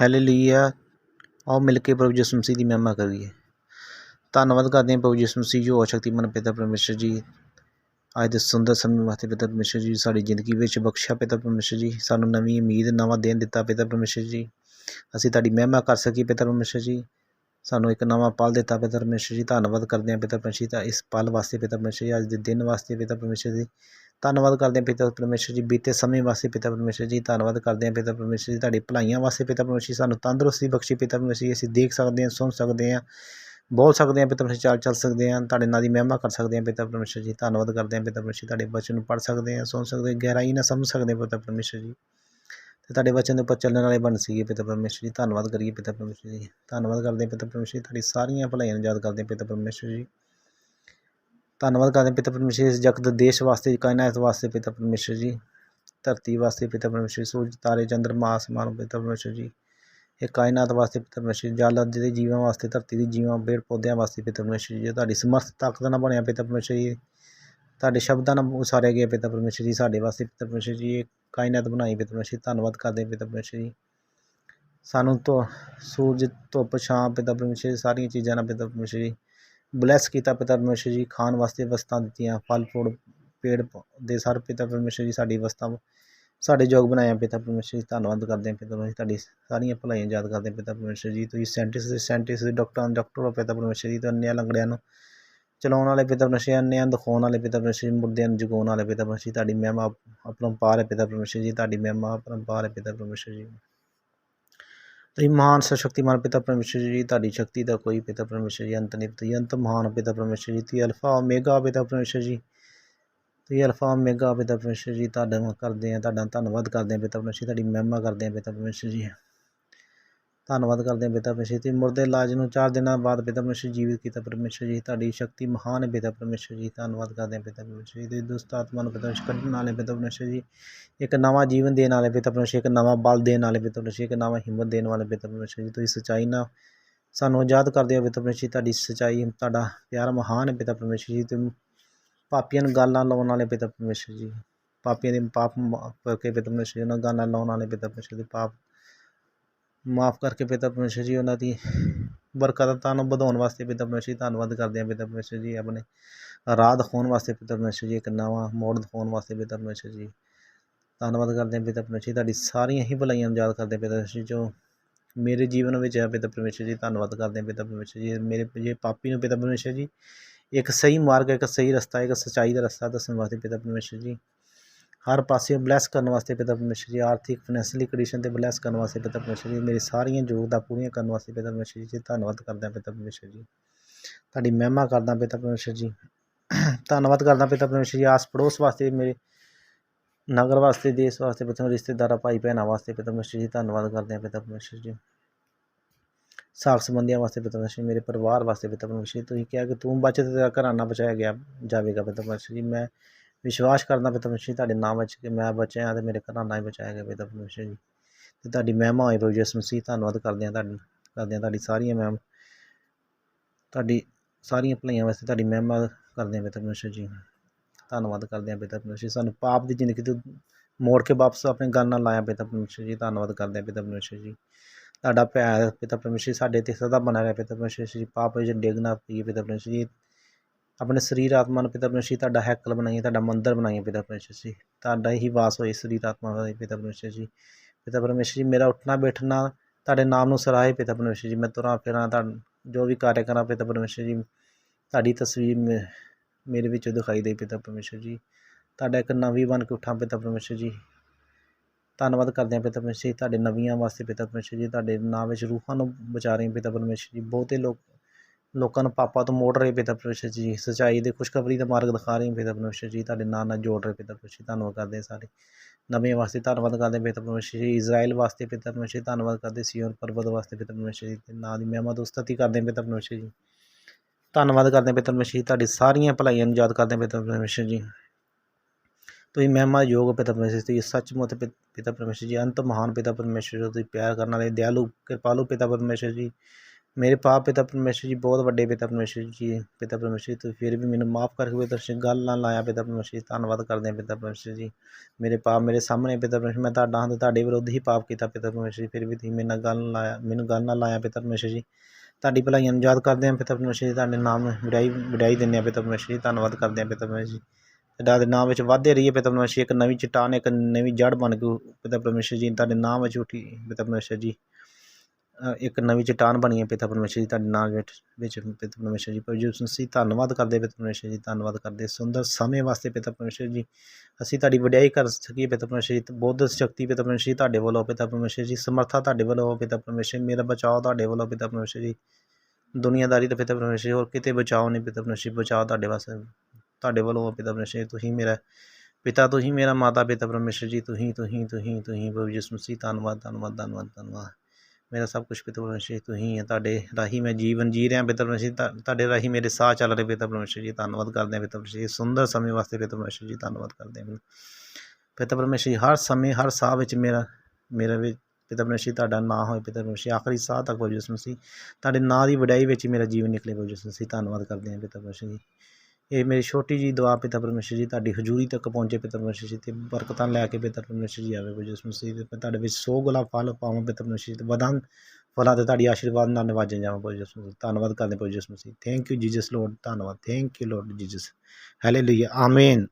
Hallelujah ਆਓ ਮਿਲ ਕੇ ਪ੍ਰਭੂ ਯਿਸੂ ਮਸੀਹ ਦੀ ਮਹਿਮਾ ਕਰੀਏ। ਧੰਨਵਾਦ ਕਰਦੇ ਹਾਂ ਪ੍ਰਭੂ ਯਿਸੂ ਮਸੀਹ ਜੋ ਸ਼ਕਤੀਮਾਨ ਪਿਤਾ ਪਰਮੇਸ਼ਰ ਜੀ। ਅੱਜ ਦੇ ਸੁੰਦਰ ਸਮੇਂ ਵਾਸਤੇ ਪਿਤਾ ਪਰਮੇਸ਼ਰ ਜੀ, ਸਾਡੀ ਜ਼ਿੰਦਗੀ ਵਿੱਚ ਬਖਸ਼ਿਆ ਪਿਤਾ ਪਰਮੇਸ਼ਰ ਜੀ। ਸਾਨੂੰ ਨਵੀਂ ਉਮੀਦ, ਨਵਾਂ ਦਿਨ ਦਿੱਤਾ ਪਿਤਾ ਪਰਮੇਸ਼ਰ ਜੀ। ਅਸੀਂ ਤੁਹਾਡੀ ਮਹਿਮਾ ਕਰ ਸਕੀਏ ਪਿਤਾ ਪਰਮੇਸ਼ਰ ਜੀ। ਸਾਨੂੰ ਇੱਕ ਨਵਾਂ ਪਲ ਦਿੱਤਾ ਪਿਤਾ ਪਰਮੇਸ਼ਰ ਜੀ। ਧੰਨਵਾਦ ਕਰਦੇ ਹਾਂ ਪਿਤਾ ਪਰਮੇਸ਼ਰ ਜੀ ਦਾ ਇਸ ਪਲ ਵਾਸਤੇ ਪਿਤਾ ਪਰਮੇਸ਼ਰ ਜੀ, ਅੱਜ ਦੇ ਦਿਨ ਵਾਸਤੇ ਪਿਤਾ ਪਰਮੇਸ਼ਰ ਜੀ। ਧੰਨਵਾਦ ਕਰਦੇ ਹਾਂ ਪਿਤਾ ਪਰਮੇਸ਼ਰ ਜੀ ਬੀਤੇ ਸਮੇਂ ਵਾਸਤੇ ਪਿਤਾ ਪਰਮੇਸ਼ਰ ਜੀ ਧੰਨਵਾਦ ਕਰਦੇ ਹਾਂ ਪਿਤਾ ਪਰਮੇਸ਼ਰ ਜੀ ਤੁਹਾਡੀ ਭਲਾਈਆਂ ਵਾਸਤੇ ਪਿਤਾ ਪਰਮੇਸ਼ਰ ਜੀ ਸਾਨੂੰ ਤੰਦਰੁਸਤੀ ਬਖਸ਼ੀ ਪਿਤਾ ਪਰਮੇਸ਼ਰ ਜੀ ਅਸੀਂ ਦੇਖ ਸਕਦੇ ਹਾਂ ਸੁਣ ਸਕਦੇ ਹਾਂ ਬੋਲ ਸਕਦੇ ਹਾਂ ਪਿਤਾ ਪਰਮੇਸ਼ਰ ਚਾਲ ਚੱਲ ਸਕਦੇ ਹਾਂ ਤੁਹਾਡੇ ਨਾਂ ਦੀ ਮਹਿਮਾ ਕਰ ਸਕਦੇ ਹਾਂ ਪਿਤਾ ਪਰਮੇਸ਼ਰ ਜੀ ਧੰਨਵਾਦ ਕਰਦੇ ਹਾਂ ਪਿਤਾ ਪਰਮੇਸ਼ਰ ਤੁਹਾਡੇ ਬਚਨ ਨੂੰ ਪੜ੍ਹ ਸਕਦੇ ਹਾਂ ਸੁਣ ਸਕਦੇ ਹਾਂ ਗਹਿਰਾਈ ਨਾਲ ਸਮਝ ਸਕਦੇ ਹਾਂ ਪਿਤਾ ਪਰਮੇਸ਼ਰ ਜੀ ਤੇ ਤੁਹਾਡੇ ਬਚਨ ਦੇ ਉੱਪਰ ਚੱਲਣ ਵਾਲੇ ਬਣ ਸੀਗੇ ਪਿਤਾ ਪਰਮੇਸ਼ਰ ਜੀ ਧੰਨਵਾਦ ਕਰੀਏ ਪਿਤਾ ਪਰਮੇਸ਼ਰ ਜੀ ਧੰਨਵਾਦ ਕਰਦੇ ਹਾਂ ਪਿਤਾ ਪਰਮੇਸ਼ਰ ਜੀ ਤੁਹਾਡੀ ਸਾਰੀਆਂ ਭਲਾਈਆਂ ਨੂੰ ਯਾਦ ਕਰਦੇ ਹਾਂ ਪਿਤਾ ਪਰਮੇਸ਼ਰ ਜੀ ਧੰਨਵਾਦ ਕਰਦੇ ਹਾਂ ਪਿਤਾ ਪਰਮੇਸ਼ਰ ਇਸ ਜਗਤ ਦੇਸ਼ ਵਾਸਤੇ ਕਾਇਨਾਤ ਵਾਸਤੇ ਪਿਤਾ ਪਰਮੇਸ਼ਰ ਜੀ ਧਰਤੀ ਵਾਸਤੇ ਪਿਤਾ ਪਰਮੇਸ਼ਰ ਸੂਰਜ ਤਾਰੇ ਚੰਦਰਮਾ ਆਸਮਾਨ ਪਿਤਾ ਪਰਮੇਸ਼ਰ ਜੀ ਇਹ ਕਾਇਨਾਤ ਵਾਸਤੇ ਪਿਤਾ ਪਰਮੇਸ਼ਰ ਜੀ, ਜਲ ਦੇ ਜੀਵਾਂ ਵਾਸਤੇ ਧਰਤੀ ਦੇ ਜੀਵਾਂ ਪੇੜ ਪੌਦਿਆਂ ਵਾਸਤੇ ਪਿਤਾ ਪਰਮੇਸ਼ਰ ਜੀ ਤੁਹਾਡੀ ਸਮਰਥ ਤਾਕਤ ਨਾਲ ਬਣਿਆ ਪਿਤਾ ਪਰਮੇਸ਼ਰ ਜੀ ਤੁਹਾਡੇ ਸ਼ਬਦਾਂ ਨਾਲ ਉਸਾਰਿਆ ਗਿਆ ਪਿਤਾ ਪਰਮੇਸ਼ਰ ਜੀ ਸਾਡੇ ਵਾਸਤੇ ਪਿਤਾ ਪਰਮੇਸ਼ਰ ਜੀ ਇਹ ਕਾਇਨਾਤ ਬਣਾਈ ਪਿਤਾ ਪਰਮੇਸ਼ਰ ਧੰਨਵਾਦ ਕਰਦੇ ਪਿਤਾ ਪਰਮੇਸ਼ਰ ਜੀ ਸਾਨੂੰ ਤੋਂ ਸੂਰਜ ਧੁੱਪ ਛਾਂ ਪਿਤਾ ਪਰਮੇਸ਼ਰ ਸਾਰੀਆਂ ਚੀਜ਼ਾਂ ਨਾਲ ਪਿਤਾ ਪਰਮੇਸ਼ਰ ਜੀ ਬਲੈਸ ਕੀਤਾ ਪਿਤਾ ਪਰਮੇਸ਼ਰ ਜੀ ਖਾਣ ਵਾਸਤੇ ਵਸਤਾਂ ਦਿੱਤੀਆਂ ਫਲ ਫਰੂਟ ਪੇੜ ਦੇ ਸਰ ਪਿਤਾ ਪਰਮੇਸ਼ਰ ਜੀ ਸਾਡੀ ਵਸਤਾਂ ਸਾਡੇ ਯੋਗ ਬਣਾਇਆ ਪਿਤਾ ਪਰਮੇਸ਼ਰ ਜੀ ਧੰਨਵਾਦ ਕਰਦੇ ਹਾਂ ਪਿਤਾ ਪਰਮੇਸ਼ਰ ਤੁਹਾਡੀ ਸਾਰੀਆਂ ਭਲਾਈਆਂ ਯਾਦ ਕਰਦੇ ਹਾਂ ਪਿਤਾ ਪਰਮੇਸ਼ਰ ਜੀ ਤੁਸੀਂ ਸਾਇੰਟਿਸਟ ਦੇ ਸਾਇੰਟਿਸਟ ਦੇ ਡਾਕਟਰਾਂ ਦੇ ਡਾਕਟਰ ਹੋ ਪਿਤਾ ਪਰਮੇਸ਼ਰ ਜੀ ਤੇ ਅੰਨਿਆਂ ਲੰਗੜਿਆਂ ਨੂੰ ਚਲਾਉਣ ਵਾਲੇ ਪਿਤਾ ਪਰਮੇਸ਼ਰ ਅੰਨਿਆਂ ਦਿਖਾਉਣ ਵਾਲੇ ਪਿਤਾ ਪਰਮੇਸ਼ਰ ਜੀ ਮੁਰਦਿਆਂ ਨੂੰ ਜਗਾਉਣ ਵਾਲੇ ਪਿਤਾ ਪਰਮੇਸ਼ਰ ਤੁਹਾਡੀ ਮਹਿਮਾ ਆਪਣਾ ਪਾਰ ਹੈ ਪਿਤਾ ਪਰਮੇਸ਼ਰ ਜੀ ਤੁਹਾਡੀ ਮਹਿਮਾ ਆਪਣਾ ਪਾਰ ਹੈ ਪਿਤਾ ਪਰਮੇਸ਼ਰ ਜੀ ਤੁਸੀਂ ਮਹਾਨ ਸ਼ਕਤੀਮਾਨ ਪਿਤਾ ਪਰਮੇਸ਼ਰ ਜੀ ਤੁਹਾਡੀ ਸ਼ਕਤੀ ਦਾ ਕੋਈ ਪਿਤਾ ਪਰਮੇਸ਼ਰ ਜੀ ਅੰਤ ਨਹੀਂ ਤੁਸੀਂ ਅੰਤ ਮਹਾਨ ਪਿਤਾ ਪਰਮੇਸ਼ਰ ਜੀ ਤੁਸੀਂ ਅਲਫਾ ਓਮੇਗਾ ਪਿਤਾ ਪਰਮੇਸ਼ਰ ਜੀ ਤੁਸੀਂ ਅਲਫਾ ਓਮੇਗਾ ਪਿਤਾ ਪਰਮੇਸ਼ਰ ਜੀ ਤੁਹਾਡਾ ਕਰਦੇ ਹਾਂ ਤੁਹਾਡਾ ਧੰਨਵਾਦ ਕਰਦੇ ਹਾਂ ਪਿਤਾ ਪਰਮੇਸ਼ਰ ਤੁਹਾਡੀ ਮਹਿਮਾ ਕਰਦੇ ਹਾਂ ਪਿਤਾ ਪਰਮੇਸ਼ਰ ਜੀ ਧੰਨਵਾਦ ਕਰਦੇ ਹਾਂ ਪਿਤਾ ਪਰਮੇਸ਼ਰ ਤੇ ਮੁਰਦੇ ਲਾਜ ਨੂੰ ਚਾਰ ਦਿਨਾਂ ਬਾਅਦ ਪਿਤਾ ਪਰਮੇਸ਼ਰ ਜੀਵਿਤ ਕੀਤਾ ਪਰਮੇਸ਼ਰ ਜੀ ਤੁਹਾਡੀ ਸ਼ਕਤੀ ਮਹਾਨ ਹੈ ਪਿਤਾ ਪਰਮੇਸ਼ਰ ਜੀ ਧੰਨਵਾਦ ਕਰਦੇ ਹਾਂ ਪਿਤਾ ਪਰਮੇਸ਼ਰ ਜੀ ਤੇ ਦੁਸਤ ਆਤਮਾ ਨੂੰ ਪਿਤਾ ਪਰਮੇਸ਼ਰ ਕੱਢਣ ਵਾਲੇ ਪਿਤਾ ਪਰਮੇਸ਼ਰ ਜੀ ਇੱਕ ਨਵਾਂ ਜੀਵਨ ਦੇਣ ਵਾਲੇ ਪਿਤਾ ਪਰਮੇਸ਼ਰ ਇੱਕ ਨਵਾਂ ਬਲ ਦੇਣ ਵਾਲੇ ਪਿਤਾ ਪਰਮੇਸ਼ਰ ਇੱਕ ਨਵਾਂ ਹਿੰਮਤ ਦੇਣ ਵਾਲੇ ਪਿਤਾ ਪਰਮੇਸ਼ਰ ਜੀ ਤੁਸੀਂ ਸੱਚਾਈ ਨਾਲ ਸਾਨੂੰ ਆਜ਼ਾਦ ਕਰਦੇ ਹੋ ਪਿਤਾ ਪਰਮੇਸ਼ਰ ਤੁਹਾਡੀ ਸਚਾਈ ਤੁਹਾਡਾ ਪਿਆਰ ਮਹਾਨ ਹੈ ਪਿਤਾ ਪਰਮੇਸ਼ਰ ਜੀ ਤੇ ਪਾਪੀਆਂ ਨੂੰ ਗੱਲ ਲਾਉਣ ਵਾਲੇ ਪਿਤਾ ਪਰਮੇਸ਼ਰ ਜੀ ਪਾਪੀਆਂ ਦੇ ਪਾਪ ਕਰਕੇ ਪਿਤਾ ਪਰਮੇਸ਼ਰ ਜੀ ਉਹਨਾਂ ਗੱਲ ਲਾਉਣ ਵਾਲੇ ਪਿਤਾ ਪਰਮੇਸ਼ਰ ਦੇ ਪਾਪ ਮਾਫ ਕਰਕੇ ਪਿਤਾ ਪਰਮੇਸ਼ਰ ਜੀ ਉਹਨਾਂ ਦੀ ਬਰਕਤਾਂ ਨੂੰ ਵਧਾਉਣ ਵਾਸਤੇ ਪਿਤਾ ਪਰਮੇਸ਼ਰ ਜੀ ਧੰਨਵਾਦ ਕਰਦੇ ਹਾਂ ਪਿਤਾ ਪਰਮੇਸ਼ਰ ਜੀ ਆਪਣੇ ਰਾਹ ਦਿਖਾਉਣ ਵਾਸਤੇ ਪਿਤਾ ਪਰਮੇਸ਼ਰ ਜੀ ਇੱਕ ਨਵਾਂ ਮੋੜ ਦਿਖਾਉਣ ਵਾਸਤੇ ਪਿਤਾ ਪਰਮੇਸ਼ਰ ਜੀ ਧੰਨਵਾਦ ਕਰਦੇ ਹਾਂ ਪਿਤਾ ਪਰਮੇਸ਼ਰ ਜੀ ਤੁਹਾਡੀ ਸਾਰੀਆਂ ਹੀ ਭਲਾਈਆਂ ਨੂੰ ਯਾਦ ਕਰਦੇ ਹਾਂ ਪਿਤਾ ਪਰਮੇਸ਼ਰ ਜੀ ਜੋ ਮੇਰੇ ਜੀਵਨ ਵਿੱਚ ਹੈ ਪਿਤਾ ਪਰਮੇਸ਼ਰ ਜੀ ਧੰਨਵਾਦ ਕਰਦੇ ਹਾਂ ਪਿਤਾ ਪਰਮੇਸ਼ਰ ਜੀ ਮੇਰੇ ਜੇ ਪਾਪੀ ਨੂੰ ਪਿਤਾ ਪਰਮੇਸ਼ਰ ਜੀ ਇੱਕ ਸਹੀ ਮਾਰਗ ਇੱਕ ਸਹੀ ਰਸਤਾ ਇੱਕ ਸੱਚਾਈ ਦਾ ਰਸਤਾ ਦੱਸਣ ਵਾਸਤੇ ਪਿਤਾ ਪਰਮੇਸ਼ਰ ਜੀ ਹਰ ਪਾਸੇ ਬਲੈਸ ਕਰਨ ਵਾਸਤੇ ਪਿਤਾ ਪਰਮੇਸ਼ਰ ਜੀ ਆਰਥਿਕ ਫਾਈਨੈਂਸ਼ੀਅਲੀ ਕੰਡੀਸ਼ਨ ਤੇ ਬਲੈਸ ਕਰਨ ਵਾਸਤੇ ਪਿਤਾ ਪਰਮੇਸ਼ਰ ਜੀ ਮੇਰੀ ਸਾਰੀਆਂ ਜ਼ਰੂਰਤਾਂ ਪੂਰੀਆਂ ਕਰਨ ਵਾਸਤੇ ਪਿਤਾ ਪਰਮੇਸ਼ਰ ਜੀ ਧੰਨਵਾਦ ਕਰਦਾ ਪਿਤਾ ਪਰਮੇਸ਼ਰ ਜੀ ਤੁਹਾਡੀ ਮਹਿਮਾ ਕਰਦਾ ਪਿਤਾ ਪਰਮੇਸ਼ਰ ਜੀ ਧੰਨਵਾਦ ਕਰਦਾ ਪਿਤਾ ਪਰਮੇਸ਼ਰ ਜੀ ਆਸ ਪੜੋਸ ਵਾਸਤੇ ਮੇਰੇ ਨਗਰ ਵਾਸਤੇ ਦੇਸ਼ ਵਾਸਤੇ ਪਿਤਾ ਰਿਸ਼ਤੇਦਾਰਾਂ ਭਾਈ ਭੈਣਾਂ ਵਾਸਤੇ ਪਿਤਾ ਪਰਮੇਸ਼ਰ ਜੀ ਧੰਨਵਾਦ ਕਰਦੇ ਹਾਂ ਪਿਤਾ ਪਰਮੇਸ਼ਰ ਜੀ ਸਾਖ ਸੰਬੰਧੀਆਂ ਵਾਸਤੇ ਪਿਤਾ ਪਰਮੇਸ਼ਰ ਮੇਰੇ ਪਰਿਵਾਰ ਵਾਸਤੇ ਪਿਤਾ ਪਰਮੇਸ਼ਰ ਤੁਸੀਂ ਕਿਹਾ ਕਿ ਤੂੰ ਬਚਤ ਤੇਰਾ ਘਰਾਨਾ ਬਚਾਇਆ ਗਿਆ ਜਾਵੇਗਾ ਪਿਤਾ ਪਰਮੇਸ਼ਰ ਜੀ ਮੈਂ ਵਿਸ਼ਵਾਸ ਕਰਦਾ ਪਿਤਾ ਪਰਮੇਸ਼ਰ ਤੁਹਾਡੇ ਨਾਮ ਵਿੱਚ ਕਿ ਮੈਂ ਬਚਿਆ ਤੇ ਮੇਰੇ ਘਰਾਨਾ ਹੀ ਬਚਾਇਆ ਗਿਆ ਪਿਤਾ ਪਰਮੇਸ਼ਰ ਜੀ ਤੇ ਤੁਹਾਡੀ ਮਹਿਮਾ ਹੋਏ ਪ੍ਰਭੂ ਯਿਸੂ ਮਸੀਹ ਧੰਨਵਾਦ ਕਰਦੇ ਹਾਂ ਤੁਹਾਡੀ ਕਰਦੇ ਹਾਂ ਤੁਹਾਡੀ ਸਾਰੀਆਂ ਮਹਿਮ ਤੁਹਾਡੀ ਸਾਰੀਆਂ ਭਲਾਈਆਂ ਵਾਸਤੇ ਤੁਹਾਡੀ ਮਹਿਮਾ ਕਰਦੇ ਹਾਂ ਪਿਤਾ ਪਰਮੇਸ਼ਰ ਜੀ ਧੰਨਵਾਦ ਕਰਦੇ ਹਾਂ ਪਿਤਾ ਪਰਮੇਸ਼ਰ ਸਾਨੂੰ ਪਾਪ ਦੀ ਜ਼ਿੰਦਗੀ ਤੋਂ ਮੋੜ ਕੇ ਵਾਪਸ ਆਪਣੇ ਗੱਲ ਨਾਲ ਲਾਇਆ ਪਿਤਾ ਪਰਮੇਸ਼ਰ ਜੀ ਧੰਨਵਾਦ ਕਰਦੇ ਹਾਂ ਪਿਤਾ ਪਰਮੇਸ਼ਰ ਜੀ ਤੁਹਾਡਾ ਪਿਆਰ ਪਿਤਾ ਪਰਮੇਸ਼ਰ ਸਾਡੇ ਤੇ ਸਦਾ ਬਣਾ ਰਿਹਾ ਪਿਤਾ ਪਰਮੇਸ਼ਰ ਜੀ ਪਾਪ ਵਿੱਚ ਡਿੱਗਣਾ ਪਈ ਪਿਤਾ ਪਰਮੇਸ਼ਰ ਜੀ ਆਪਣੇ ਸਰੀਰ ਆਤਮਾ ਨੂੰ ਪਿਤਾ ਪਰਮੇਸ਼ਰ ਤੁਹਾਡਾ ਹੈਕਲ ਬਣਾਈਏ ਤੁਹਾਡਾ ਮੰਦਰ ਬਣਾਈਏ ਪਿਤਾ ਪਰਮੇਸ਼ਰ ਜੀ ਤੁਹਾਡਾ ਹੀ ਵਾਸ ਹੋਏ ਸਰੀਰ ਆਤਮਾ ਹੋਏ ਪਿਤਾ ਪਰਮੇਸ਼ਰ ਜੀ ਪਿਤਾ ਪਰਮੇਸ਼ਰ ਜੀ ਮੇਰਾ ਉੱਠਣਾ ਬੈਠਣਾ ਤੁਹਾਡੇ ਨਾਮ ਨੂੰ ਸਰਾਏ ਪਿਤਾ ਪਰਮੇਸ਼ਰ ਜੀ ਮੈਂ ਤੁਰਾਂ ਫਿਰਾਂ ਤਾਂ ਜੋ ਵੀ ਕਾਰਜ ਕਰਾਂ ਪਿਤਾ ਪਰਮੇਸ਼ਰ ਜੀ ਤੁਹਾਡੀ ਤਸਵੀਰ ਮੇਰੇ ਵਿੱਚੋਂ ਦਿਖਾਈ ਦੇ ਪਿਤਾ ਪਰਮੇਸ਼ਰ ਜੀ ਤੁਹਾਡਾ ਇੱਕ ਨਵੀਂ ਬਣ ਕੇ ਉੱਠਾਂ ਪਿਤਾ ਪਰਮੇਸ਼ਰ ਜੀ ਧੰਨਵਾਦ ਕਰਦੇ ਹਾਂ ਪਿਤਾ ਪਰਮੇਸ਼ਰ ਜੀ ਤੁਹਾਡੇ ਨਵੀਆਂ ਵਾਸਤੇ ਪਿਤਾ ਪਰਮੇਸ਼ਰ ਜੀ ਤੁਹਾਡੇ ਨਾਮ ਵਿੱਚ ਰੂਹਾਂ ਨੂੰ ਬਚਾ ਰਹੇ ਪਿਤਾ ਪਰਮੇਸ਼ਰ ਜੀ ਬਹੁਤੇ ਲੋਕ ਲੋਕਾਂ ਨੂੰ ਪਾਪਾ ਤੋਂ ਮੋੜ ਰਹੇ ਪਿਤਾ ਪਰਮੇਸ਼ਰ ਜੀ ਸਚਾਈ ਦੇ ਖੁਸ਼ਖਬਰੀ ਦਾ ਮਾਰਗ ਦਿਖਾ ਰਹੇ ਪਿਤਾ ਪਰਮੇਸ਼ਰ ਜੀ ਤੁਹਾਡੇ ਨਾਂ ਨਾਲ ਜੋੜ ਰਹੇ ਪਿਤਾ ਪਰਮੇਸ਼ਰ ਧੰਨਵਾਦ ਕਰਦੇ ਸਾਰੇ ਨਵੇਂ ਵਾਸਤੇ ਧੰਨਵਾਦ ਕਰਦੇ ਪਿਤਾ ਪਰਮੇਸ਼ਰ ਜੀ ਇਜ਼ਰਾਈਲ ਵਾਸਤੇ ਪਿਤਾ ਪਰਮੇਸ਼ਰ ਧੰਨਵਾਦ ਕਰਦੇ ਸੀਓਨ ਪਰਬਤ ਵਾਸਤੇ ਪਿਤਾ ਪਰਮੇਸ਼ਰ ਜੀ ਤੇ ਨਾਂ ਦੀ ਮਹਿਮਾ ਤੋਂ ਉਸਤਤੀ ਕਰਦੇ ਪਿਤਾ ਪਰਮੇਸ਼ਰ ਜੀ ਧੰਨਵਾਦ ਕਰਦੇ ਪਿਤਾ ਪਰਮੇਸ਼ਰ ਜੀ ਤੁਹਾਡੀ ਸਾਰੀਆਂ ਭਲਾਈਆਂ ਨੂੰ ਯਾਦ ਕਰਦੇ ਪਿਤਾ ਪਰਮੇਸ਼ਰ ਜੀ ਤੁਸੀਂ ਮਹਿਮਾ ਯੋਗ ਪਿਤਾ ਪਰਮੇਸ਼ਰ ਤੁਸੀਂ ਸੱਚਮੁੱਚ ਪਿ- ਪਿਤਾ ਪਰਮੇਸ਼ਰ ਜੀ ਅੰਤ ਮਹਾਨ ਪਿਤਾ ਪਰਮੇਸ਼ਰ ਜੀ ਤੁਸੀਂ ਪਿਆਰ ਕਰਨ ਵਾਲੇ ਦਿਆਲੂ ਕਿਰਪਾਲੂ ਪਿਤਾ ਪਰਮੇਸ਼ਰ ਜੀ ਮੇਰੇ ਪਾਪ ਪਿਤਾ ਪਰਮੇਸ਼ਰ ਜੀ ਬਹੁਤ ਵੱਡੇ ਪਿਤਾ ਪਰਮੇਸ਼ਰ ਜੀ ਪਿਤਾ ਪਰਮੇਸ਼ਰ ਜੀ ਤੁਸੀਂ ਫਿਰ ਵੀ ਮੈਨੂੰ ਮਾਫ ਕਰਕੇ ਪਿਤਾ ਪਰਮੇਸ਼ਰ ਗੱਲ ਨਾਲ ਲਾਇਆ ਪਿਤਾ ਪਰਮੇਸ਼ਰ ਜੀ ਧੰਨਵਾਦ ਕਰਦੇ ਹਾਂ ਪਿਤਾ ਪਰਮੇਸ਼ਰ ਜੀ ਮੇਰੇ ਪਾਪ ਮੇਰੇ ਸਾਹਮਣੇ ਪਿਤਾ ਪਰਮੇਸ਼ਰ ਮੈਂ ਤੁਹਾਡਾ ਹਾਂ ਤੇ ਤੁਹਾਡੇ ਵਿਰੁੱਧ ਹੀ ਪਾਪ ਕੀਤਾ ਪਿਤਾ ਪਰਮੇਸ਼ਰ ਜੀ ਫਿਰ ਵੀ ਤੁਸੀਂ ਮੇਰੇ ਨਾਲ ਗੱਲ ਨਾਲ ਲਾਇਆ ਮੈਨੂੰ ਗੱਲ ਨਾਲ ਲਾਇਆ ਪਿਤਾ ਪਰਮੇਸ਼ਰ ਜੀ ਤੁਹਾਡੀ ਭਲਾਈਆਂ ਨੂੰ ਯਾਦ ਕਰਦੇ ਹਾਂ ਪਿਤਾ ਪਰਮੇਸ਼ਰ ਜੀ ਤੁਹਾਡੇ ਨਾਮ ਨੂੰ ਵਡਾਈ ਵਡਾਈ ਦਿੰਦੇ ਹਾਂ ਪਿਤਾ ਪਰਮੇਸ਼ਰ ਜੀ ਧੰਨਵਾਦ ਕਰਦੇ ਹਾਂ ਪਿਤਾ ਪਰਮੇਸ਼ਰ ਜੀ ਤੁਹਾਡੇ ਨਾਮ ਵਿੱਚ ਵਾਧੇ ਰਹੀਏ ਪਿਤਾ ਪਰਮੇਸ਼ਰ ਇੱਕ ਨਵੀਂ ਚਟਾਨ ਇੱਕ ਨਵੀਂ ਜੜ ਬਣ ਕੇ ਪਿਤਾ ਪਰਮੇਸ਼ਰ ਜੀ ਤੁਹਾਡੇ ਨਾਮ ਵਿੱਚ ਉੱਠੀ ਪਿਤਾ ਪਰਮੇਸ਼ਰ ਜੀ ਇੱਕ ਨਵੀਂ ਚਟਾਨ ਬਣੀ ਹੈ ਪਿਤਾ ਪਰਮੇਸ਼ਰ ਜੀ ਤੁਹਾਡੇ ਨਾਮ ਵਿੱਚ ਵਿੱਚ ਪਿਤਾ ਪਰਮੇਸ਼ਰ ਜੀ ਪ੍ਰਭੂ ਯਿਸੂ ਧੰਨਵਾਦ ਕਰਦੇ ਪਿਤਾ ਪਰਮੇਸ਼ਰ ਜੀ ਧੰਨਵਾਦ ਕਰਦੇ ਸੁੰਦਰ ਸਮੇਂ ਵਾਸਤੇ ਪਿਤਾ ਪਰਮੇਸ਼ਰ ਜੀ ਅਸੀਂ ਤੁਹਾਡੀ ਵਡਿਆਈ ਕਰ ਸਕੀਏ ਪਿਤਾ ਪਰਮੇਸ਼ਰ ਜੀ ਬੁੱਧ ਸ਼ਕਤੀ ਪਿਤਾ ਪਰਮੇਸ਼ਰ ਜੀ ਤੁਹਾਡੇ ਵੱਲੋਂ ਪਿਤਾ ਪਰਮੇਸ਼ਰ ਜੀ ਸਮਰੱਥਾ ਤੁਹਾਡੇ ਵੱਲੋਂ ਪਿਤਾ ਪਰਮੇਸ਼ਰ ਮੇਰਾ ਬਚਾਓ ਤੁਹਾਡੇ ਵੱਲੋਂ ਪਿਤਾ ਪਰਮੇਸ਼ਰ ਜੀ ਦੁਨੀਆਦਾਰੀ ਤੋਂ ਪਿਤਾ ਪਰਮੇਸ਼ਰ ਜੀ ਹੋਰ ਕਿਤੇ ਬਚਾਓ ਨਹੀਂ ਪਿਤਾ ਪਰਮੇਸ਼ਰ ਬਚਾਓ ਤੁਹਾਡੇ ਵਾਸਤੇ ਤੁਹਾਡੇ ਵੱਲੋਂ ਪਿਤਾ ਪਰਮੇਸ਼ਰ ਤੁਸੀਂ ਮੇਰਾ ਪਿਤਾ ਤੁਸੀਂ ਮੇਰਾ ਮਾਤਾ ਪਿਤਾ ਪਰਮੇਸ਼ਰ ਜੀ ਤੁਸੀਂ ਤੁਸੀਂ ਤੁਸੀਂ ਤੁਸੀਂ ਪ੍ਰਭੂ ਯਿਸੂ ਮਸੀਹ ਧੰਨਵਾਦ ਧੰਨਵਾਦ ਧੰਨਵਾਦ ਧੰਨਵਾਦ ਮੇਰਾ ਸਭ ਕੁਝ ਪਿਤਾ ਪਰਮੇਸ਼ਰ ਜੀ ਤੁਸੀਂ ਹੈ ਤੁਹਾਡੇ ਰਾਹੀਂ ਮੈਂ ਜੀਵਨ ਜੀ ਰਿਹਾ ਪਿਤਾ ਪਰਮੇਸ਼ਰ ਜੀ ਤੁਹਾਡੇ ਰਾਹੀਂ ਮੇਰੇ ਸਾਹ ਚੱਲ ਰਹੇ ਪਿਤਾ ਪਰਮੇਸ਼ਰ ਜੀ, ਧੰਨਵਾਦ ਕਰਦੇ ਹਾਂ ਪਿਤਾ ਪਰਮੇਸ਼ਰ ਜੀ, ਸੁੰਦਰ ਸਮੇਂ ਵਾਸਤੇ ਪਿਤਾ ਪਰਮੇਸ਼ਰ ਜੀ, ਧੰਨਵਾਦ ਕਰਦੇ ਹਾਂ ਪਿਤਾ ਪਰਮੇਸ਼ਰ ਜੀ, ਹਰ ਸਮੇਂ, ਹਰ ਸਾਹ ਵਿੱਚ ਮੇਰਾ ਮੇਰਾ ਵੀ ਪਿਤਾ ਪਰਮੇਸ਼ਰ ਤੁਹਾਡਾ ਨਾਂ ਹੋਏ ਪਿਤਾ ਪਰਮੇਸ਼ਰ ਆਖਰੀ ਸਾਹ ਤੱਕ ਪ੍ਰਭੂ ਯਿਸੂ ਮਸੀਹ ਤੁਹਾਡੇ ਨਾਂ ਦੀ ਵਡਿਆਈ ਵਿੱਚ ਮੇਰਾ ਜੀਵਨ ਨਿਕਲੇ ਪ੍ਰਭੂ ਯਿਸੂ ਮਸੀਹ ਧੰਨਵਾਦ ਕਰਦੇ ਹਾਂ ਪਿਤਾ ਪਰਮੇਸ਼ਰ ਜੀ। ਇਹ ਮੇਰੀ ਛੋਟੀ ਜੀ ਦੁਆ ਪਿਤਾ ਪਰਮੇਸ਼ਰ ਜੀ, ਤੁਹਾਡੀ ਹਜ਼ੂਰੀ ਤੱਕ ਪਹੁੰਚੇ ਪਿਤਾ ਪਰਮੇਸ਼ਰ ਜੀ ਤੇ ਬਰਕਤਾਂ ਲੈ ਕੇ ਪਿਤਾ ਪਰਮੇਸ਼ਰ ਜੀ ਆਵੇ ਪ੍ਰਭੂ ਯਿਸੂ ਮਸੀਹ ਤੇ ਤੁਹਾਡੇ ਵਿੱਚ ਸੌ ਗੁਲਾ ਫਲ ਪਾਵਾਂ ਪਿਤਾ ਪਰਮੇਸ਼ਰ ਜੀ ਤੇ ਵਧਾਂ ਫਲਾਂ ਤੇ ਤੁਹਾਡੀ ਆਸ਼ੀਰਵਾਦ ਨਾਲ ਨਵਾਜੇ ਜਾਵਾਂ ਪ੍ਰਭੂ ਯਿਸੂ ਮਸੀਹ। ਧੰਨਵਾਦ ਕਰਦੇ ਪ੍ਰਭੂ ਯਿਸੂ ਮਸੀਹ। ਥੈਂਕ ਯੂ ਜੀਸਸ ਲੋਰਡ ਧੰਨਵਾਦ। Thank you Lord Jesus hallelujah amen